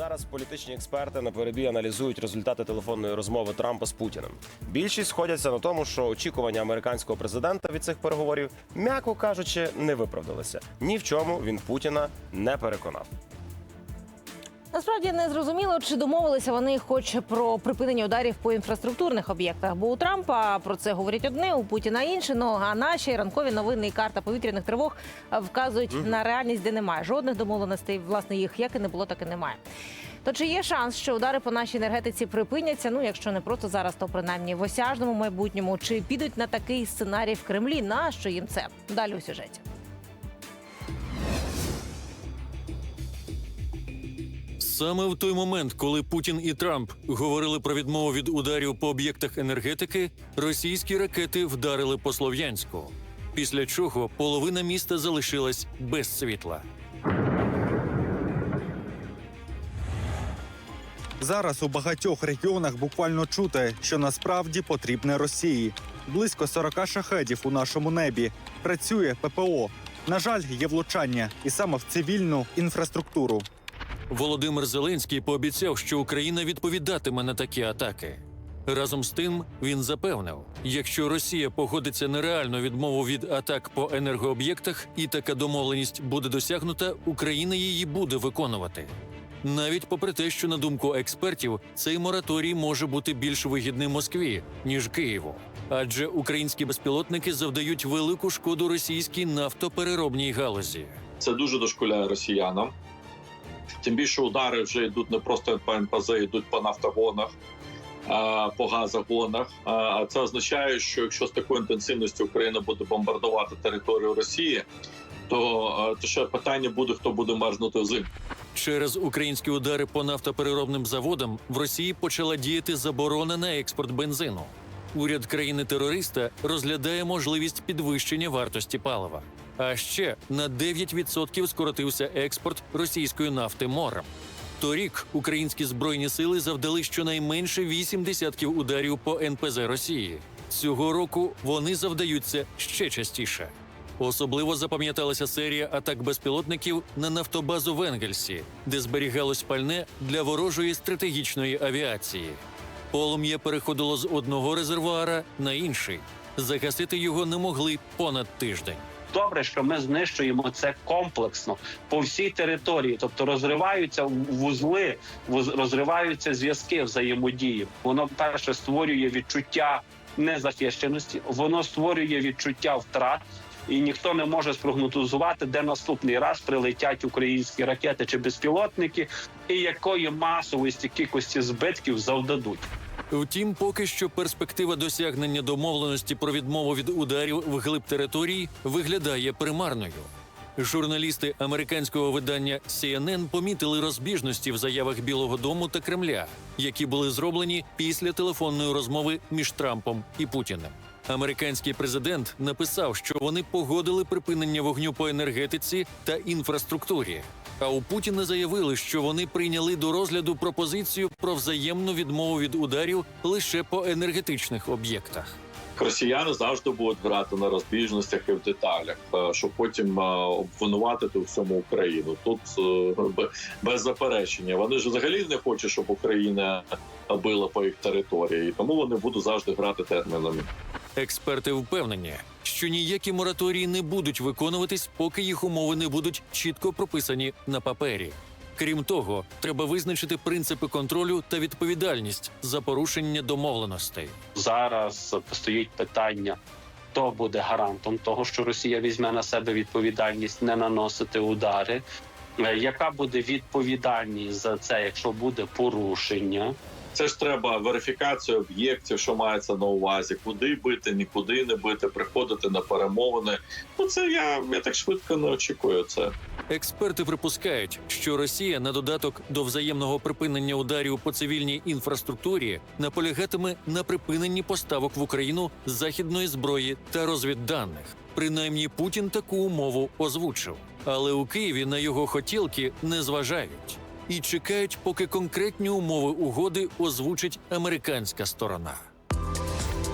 Зараз політичні експерти наперебій аналізують результати телефонної розмови Трампа з Путіним. Більшість сходяться на тому, що очікування американського президента від цих переговорів, м'яко кажучи, не виправдалися. Ні в чому він Путіна не переконав. Насправді не зрозуміло, чи домовилися вони хоч про припинення ударів по інфраструктурних об'єктах. Бо у Трампа про це говорять одне, у Путіна інше. Ну а наші ранкові новини і карта повітряних тривог вказують на реальність, де немає жодних домовленостей. Власне, їх як і не було, так і немає. То чи є шанс, що удари по нашій енергетиці припиняться? Ну, якщо не просто зараз, то принаймні в осяжному майбутньому. Чи підуть на такий сценарій в Кремлі? Нащо їм це? Далі у сюжеті. Саме в той момент, коли Путін і Трамп говорили про відмову від ударів по об'єктах енергетики, російські ракети вдарили по Слов'янську. Після чого половина міста залишилась без світла. Зараз у багатьох регіонах буквально чути, що насправді потрібне Росії. Близько 40 шахедів у нашому небі. Працює ППО. На жаль, є влучання, і саме в цивільну інфраструктуру. Володимир Зеленський пообіцяв, що Україна відповідатиме на такі атаки. Разом з тим він запевнив, якщо Росія погодиться на реальну відмову від атак по енергооб'єктах і така домовленість буде досягнута, Україна її буде виконувати. Навіть попри те, що на думку експертів, цей мораторій може бути більш вигідним Москві ніж Києву, адже українські безпілотники завдають велику шкоду російській нафтопереробній галузі. це дуже дошкуляє росіянам. Тим більше удари вже йдуть не просто по НПЗ, йдуть по нафтогонах, по газогонах. А це означає, що якщо з такою інтенсивністю Україна буде бомбардувати територію Росії, то, то ще питання буде, хто буде мерзнути взимку. Через українські удари по нафтопереробним заводам в Росії почала діяти заборона на експорт бензину. Уряд країни-терориста розглядає можливість підвищення вартості палива. А ще на 9% скоротився експорт російської нафти морем. Торік українські збройні сили завдали щонайменше 8 десятків ударів по НПЗ Росії. Цього року вони завдаються ще частіше. Особливо запам'яталася серія атак безпілотників на нафтобазу в Енгельсі, де зберігалось пальне для ворожої стратегічної авіації. Полум'я переходило з одного резервуара на інший. Загасити його не могли понад тиждень. Добре, що ми знищуємо це комплексно по всій території, тобто розриваються вузли, вуз- розриваються зв'язки взаємодії. Воно перше створює відчуття незахищеності, воно створює відчуття втрат. І ніхто не може спрогнозувати, де наступний раз прилетять українські ракети чи безпілотники, і якої масовості кількості збитків завдадуть. Втім, поки що перспектива досягнення домовленості про відмову від ударів вглиб території виглядає примарною. Журналісти американського видання CNN помітили розбіжності в заявах Білого Дому та Кремля, які були зроблені після телефонної розмови між Трампом і Путіним. Американський президент написав, що вони погодили припинення вогню по енергетиці та інфраструктурі. А у Путіна заявили, що вони прийняли до розгляду пропозицію про взаємну відмову від ударів лише по енергетичних об'єктах. Росіяни завжди будуть грати на розбіжностях і в деталях, е, щоб потім е, обвинуватити у всьому Україну. Тут е, без заперечення. Вони ж взагалі не хочуть, щоб Україна била по їх території, тому вони будуть завжди грати термінами. Експерти впевнені, що ніякі мораторії не будуть виконуватись, поки їх умови не будуть чітко прописані на папері. Крім того, треба визначити принципи контролю та відповідальність за порушення домовленостей. зараз стоїть питання. Хто буде гарантом того, що Росія візьме на себе відповідальність не наносити удари? Е, Яка буде відповідальність за це, якщо буде порушення? Це ж треба верифікацію об'єктів, що мається на увазі, куди бити, нікуди не бити, приходити на перемовини. Ну це я, я так швидко не очікую це. Експерти припускають, що Росія на додаток до взаємного припинення ударів по цивільній інфраструктурі наполягатиме на припиненні поставок в Україну західної зброї та розвідданих. Принаймні Путін таку умову озвучив, але у Києві на його хотілки не зважають і чекають, поки конкретні умови угоди озвучить американська сторона.